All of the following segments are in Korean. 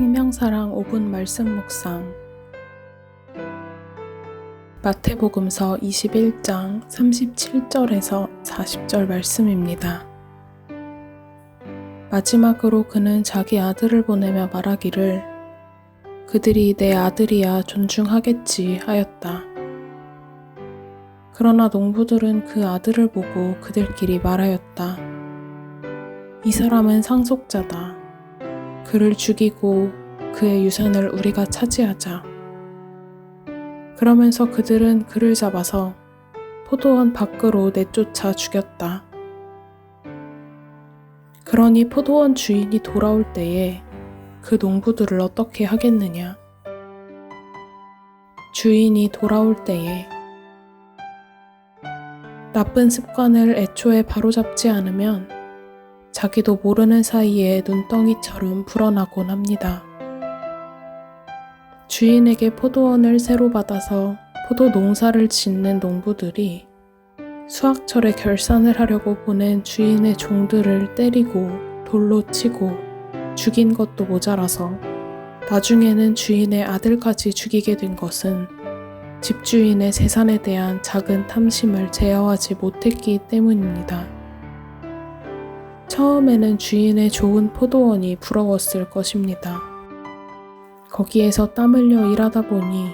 생명사랑 5분 말씀 묵상 마태복음서 21장 37절에서 40절 말씀입니다. 마지막으로 그는 자기 아들을 보내며 말하기를 그들이 내 아들이야 존중하겠지 하였다. 그러나 농부들은 그 아들을 보고 그들끼리 말하였다. 이 사람은 상속자다. 그를 죽이고 그의 유산을 우리가 차지하자. 그러면서 그들은 그를 잡아서 포도원 밖으로 내쫓아 죽였다. 그러니 포도원 주인이 돌아올 때에 그 농부들을 어떻게 하겠느냐? 주인이 돌아올 때에 나쁜 습관을 애초에 바로잡지 않으면 자기도 모르는 사이에 눈덩이처럼 불어나곤 합니다. 주인에게 포도원을 새로 받아서 포도 농사를 짓는 농부들이 수확철에 결산을 하려고 보낸 주인의 종들을 때리고 돌로 치고 죽인 것도 모자라서 나중에는 주인의 아들까지 죽이게 된 것은 집주인의 재산에 대한 작은 탐심을 제어하지 못했기 때문입니다. 처음에는 주인의 좋은 포도원이 부러웠을 것입니다. 거기에서 땀 흘려 일하다 보니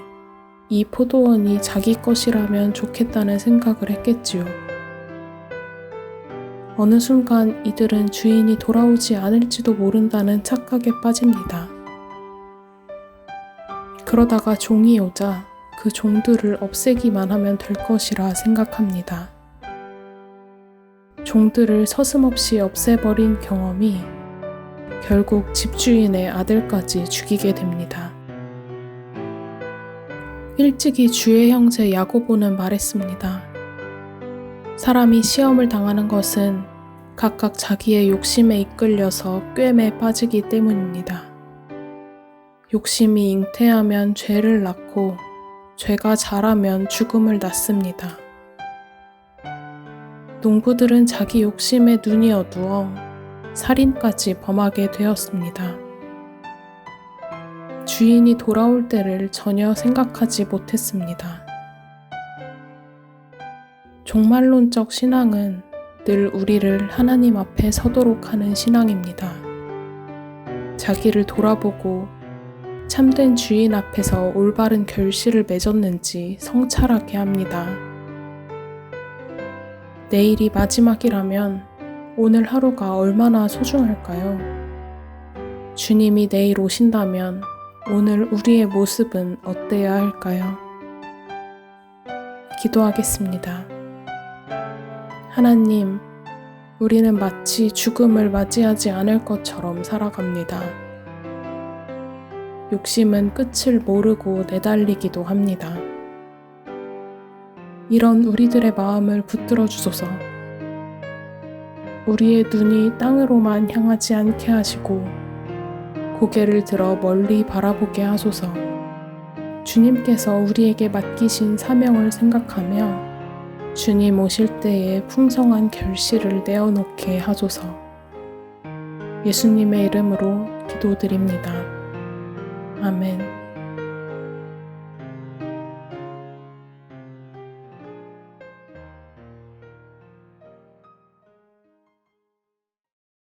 이 포도원이 자기 것이라면 좋겠다는 생각을 했겠지요. 어느 순간 이들은 주인이 돌아오지 않을지도 모른다는 착각에 빠집니다. 그러다가 종이 오자 그 종들을 없애기만 하면 될 것이라 생각합니다. 종들을 서슴없이 없애버린 경험이 결국 집주인의 아들까지 죽이게 됩니다. 일찍이 주의 형제 야고보는 말했습니다. 사람이 시험을 당하는 것은 각각 자기의 욕심에 이끌려서 꿰매 빠지기 때문입니다. 욕심이 잉태하면 죄를 낳고 죄가 자라면 죽음을 낳습니다. 농부들은 자기 욕심에 눈이 어두워 살인까지 범하게 되었습니다. 주인이 돌아올 때를 전혀 생각하지 못했습니다. 종말론적 신앙은 늘 우리를 하나님 앞에 서도록 하는 신앙입니다. 자기를 돌아보고 참된 주인 앞에서 올바른 결실을 맺었는지 성찰하게 합니다. 내일이 마지막이라면 오늘 하루가 얼마나 소중할까요? 주님이 내일 오신다면 오늘 우리의 모습은 어때야 할까요? 기도하겠습니다. 하나님, 우리는 마치 죽음을 맞이하지 않을 것처럼 살아갑니다. 욕심은 끝을 모르고 내달리기도 합니다. 이런 우리들의 마음을 붙들어 주소서. 우리의 눈이 땅으로만 향하지 않게 하시고 고개를 들어 멀리 바라보게 하소서. 주님께서 우리에게 맡기신 사명을 생각하며 주님 오실 때에 풍성한 결실을 내어놓게 하소서. 예수님의 이름으로 기도드립니다. 아멘.